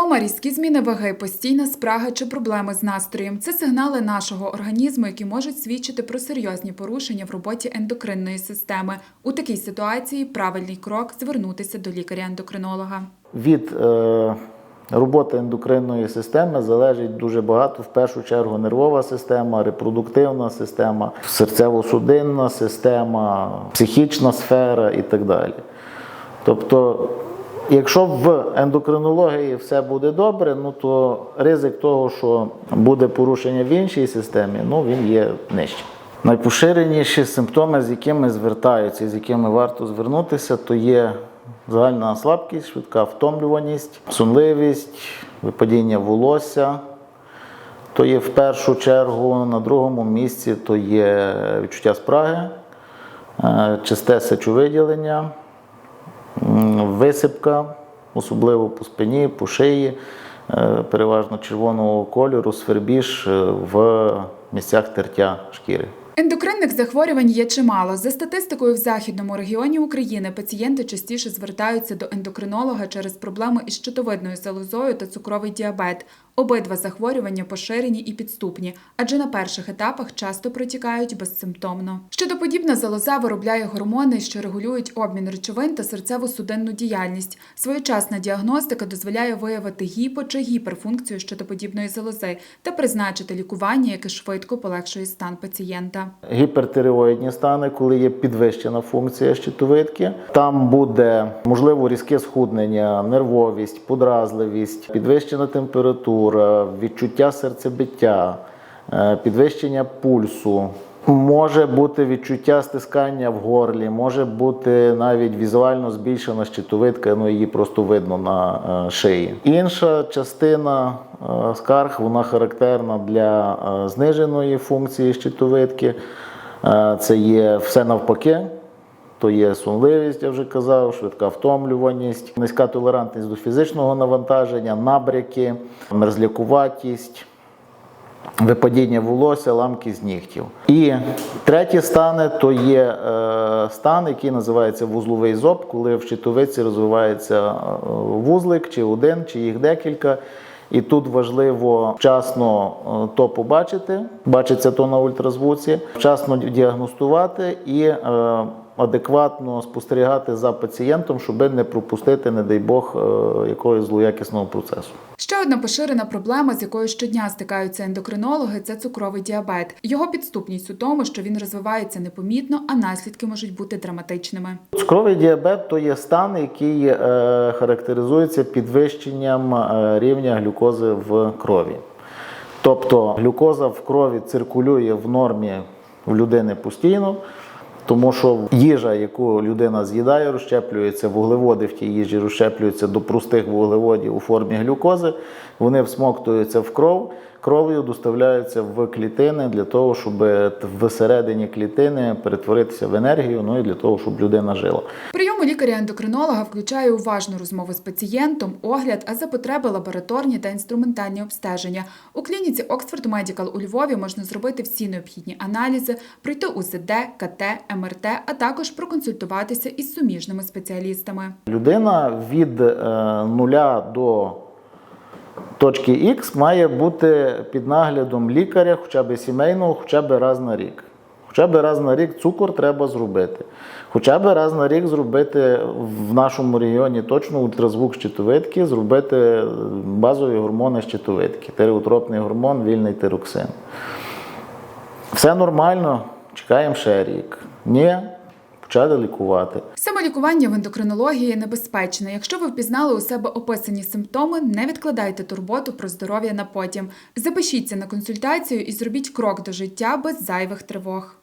Втома, різкі зміни ваги, постійна спрага чи проблеми з настроєм це сигнали нашого організму, які можуть свідчити про серйозні порушення в роботі ендокринної системи. У такій ситуації правильний крок звернутися до лікаря-ендокринолога. Від е, роботи ендокринної системи залежить дуже багато, в першу чергу, нервова система, репродуктивна система, серцево-судинна система, психічна сфера і так далі. Тобто, якщо в ендокринології все буде добре, ну то ризик того, що буде порушення в іншій системі, ну він є нижчий. Найпоширеніші симптоми, з якими звертаються з якими варто звернутися, то є загальна слабкість, швидка втомлюваність, сонливість, випадіння волосся. То є в першу чергу, на другому місці то є відчуття спраги, е, часте сечовиділення, висипка, особливо по спині, по шиї, е, переважно червоного кольору, свербіж е, в місцях тертя шкіри. Ендокринних захворювань є чимало. За статистикою в західному регіоні України пацієнти частіше звертаються до ендокринолога через проблеми із щитовидною залозою та цукровий діабет. Обидва захворювання поширені і підступні, адже на перших етапах часто протікають безсимптомно. Щитоподібна залоза виробляє гормони, що регулюють обмін речовин та серцево-судинну діяльність. Своєчасна діагностика дозволяє виявити гіпо чи гіперфункцію щитоподібної залози та призначити лікування, яке швидко полегшує стан пацієнта. Гіпертиреоїдні стани, коли є підвищена функція щитовидки, там буде можливо різке схуднення, нервовість, подразливість, підвищена температура, відчуття серцебиття, е, підвищення пульсу. Може бути відчуття стискання в горлі, може бути навіть візуально збільшена щитовидка, ну її просто видно на е, шиї. Інша частина е, скарг вона характерна для е, зниженої функції щитовидки. Це є все навпаки. То є сонливість, я вже казав, швидка втомлюваність, низька толерантність до фізичного навантаження, набряки, мерзлякуватість, випадіння волосся, ламкість нігтів. І треті стани то є е, стан, який називається вузловий зоб, коли в щитовиці розвивається е, вузлик, чи один, чи їх декілька. І тут важливо вчасно е, то побачити, бачиться то на ультразвуці, вчасно діагностувати і е, адекватно спостерігати за пацієнтом, щоб не пропустити, не дай Бог, е, якогось злоякісного процесу. Ще одна поширена проблема, з якою щодня стикаються ендокринологи, це цукровий діабет. Його підступність у тому, що він розвивається непомітно, а наслідки можуть бути драматичними. Цукровий діабет то є стан, який е, характеризується підвищенням е, рівня глюкози в крові. Тобто глюкоза в крові циркулює в нормі в людини постійно, тому що їжа, яку людина з'їдає, розщеплюється, вуглеводи в тій їжі розщеплюються до простих вуглеводів у формі глюкози, вони всмоктуються в кров, кров'ю доставляються в клітини для того, щоб всередині клітини перетворитися в енергію, ну і для того, щоб людина жила. Прийом у лікаря-ендокринолога включає уважну розмову з пацієнтом, огляд, а за потреби лабораторні та інструментальні обстеження. У клініці Oxford Medical у Львові можна зробити всі необхідні аналізи, пройти УЗД, КТ, МРТ, а також проконсультуватися із суміжними спеціалістами. Людина від е, нуля до точки Х має бути під наглядом лікаря, хоча б сімейного, хоча б раз на рік. Хоча б раз на рік цукор треба зробити. Хоча б раз на рік зробити в нашому регіоні точно ультразвук щитовидки, зробити базові гормони щитовидки, тиреотропний гормон, вільний тироксин. Все нормально, чекаємо ще рік. Ні, почали лікувати. Самолікування в ендокринології небезпечне. Якщо ви впізнали у себе описані симптоми, не відкладайте турботу про здоров'я на потім. Запишіться на консультацію і зробіть крок до життя без зайвих тривог.